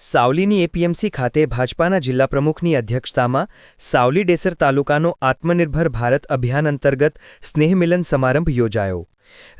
સાવલીની APMC ખાતે ભાજપાના જિલ્લા પ્રમુખની અધ્યક્ષતામાં સાવલી ડેસર તાલુકાનો આત્મનિર્ભર ભારત અભિયાન અંતર્ગત સ્નેહમિલન સમારંભ યોજાયો.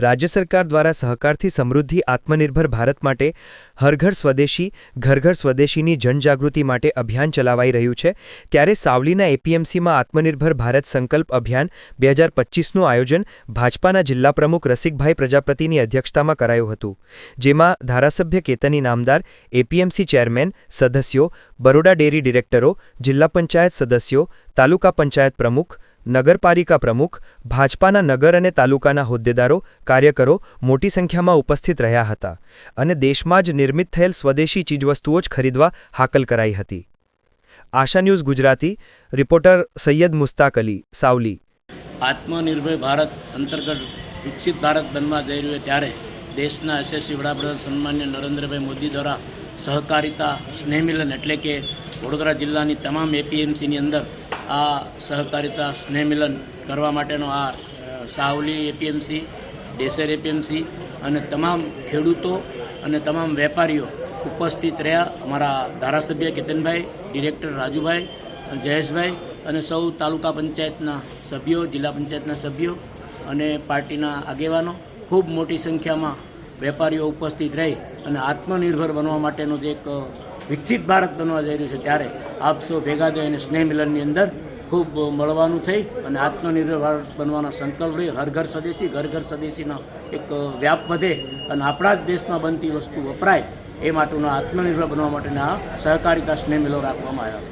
રાજ્ય સરકાર દ્વારા સહકારથી સમૃદ્ધિ, આત્મનિર્ભર ભારત માટે હરઘર સ્વદેશી ઘર ઘર સ્વદેશીની જનજાગૃતિ માટે અભિયાન ચલાવાઈ રહ્યું છે. ત્યારે સાવલીના એપીએમસીમાં આત્મનિર્ભર ભારત સંકલ્પ અભિયાન બે હજાર પચીસનું આયોજન ભાજપાના જિલ્લા પ્રમુખ રસિકભાઈ પ્રજાપતિની અધ્યક્ષતામાં કરાયું હતું. જેમાં ધારાસભ્ય કેતની નામદાર, એપીએમસી ચેરમેન સદસ્યો, બરોડા ડેરી ડિરેક્ટરો, જિલ્લા પંચાયત સદસ્યો, તાલુકા પંચાયત પ્રમુખ નગરપાલિકા પ્રમુખ, ભાજપાના નગર અને તાલુકાના હોદ્દેદારો, કાર્યકરો મોટી સંખ્યામાં ઉપસ્થિત રહ્યા હતા અને દેશમાં જ નિર્મિત થયેલ સ્વદેશી ચીજવસ્તુઓ જ ખરીદવા હાકલ કરાઈ હતી. આશા ન્યૂઝ ગુજરાતી, રિપોર્ટર સૈયદ મુસ્તાક અલી, સાવલી. આત્મનિર્ભર ભારત અંતર્ગત વિકસિત ભારત બનવા જઈ રહ્યું ત્યારે દેશના યશસ્વી વડાપ્રધાન સન્માન્ય નરેન્દ્રભાઈ મોદી દ્વારા સહકારિતા, સ્નેહમિલન એટલે કે વડોદરા જિલ્લાની તમામ એપીએમસીની અંદર આ સહકારિતા સ્નેહમિલન કરવા માટેનો આ સાવલી એપીએમસી ડેસેર એપીએમસી અને તમામ ખેડૂતો અને તમામ વેપારીઓ ઉપસ્થિત રહ્યા અમારા ધારાસભ્ય કેતનભાઈ, ડિરેક્ટર રાજુભાઈ, જયેશભાઈ અને સૌ તાલુકા પંચાયતના સભ્યો, જિલ્લા પંચાયતના સભ્યો અને પાર્ટીના આગેવાનો, ખૂબ મોટી સંખ્યામાં વેપારીઓ ઉપસ્થિત રહી અને આત્મનિર્ભર બનવા માટેનો જે એક વિકસિત ભારત બનવા જઈ રહ્યું છે ત્યારે આપ સૌ ભેગા થઈ અને સ્નેહ મિલનની અંદર ખૂબ મળવાનું થઈ અને આત્મનિર્ભર ભારત બનવાના સંકલ્પ રહી. હર ઘર સ્વદેશી, ઘર ઘર સ્વદેશીનો એક વ્યાપ વધે અને આપણા જ દેશમાં બનતી વસ્તુ વપરાય એ માટેનો આત્મનિર્ભર બનવા માટેના સહકારિતા સ્નેહ મિલો રાખવામાં આવ્યા છે.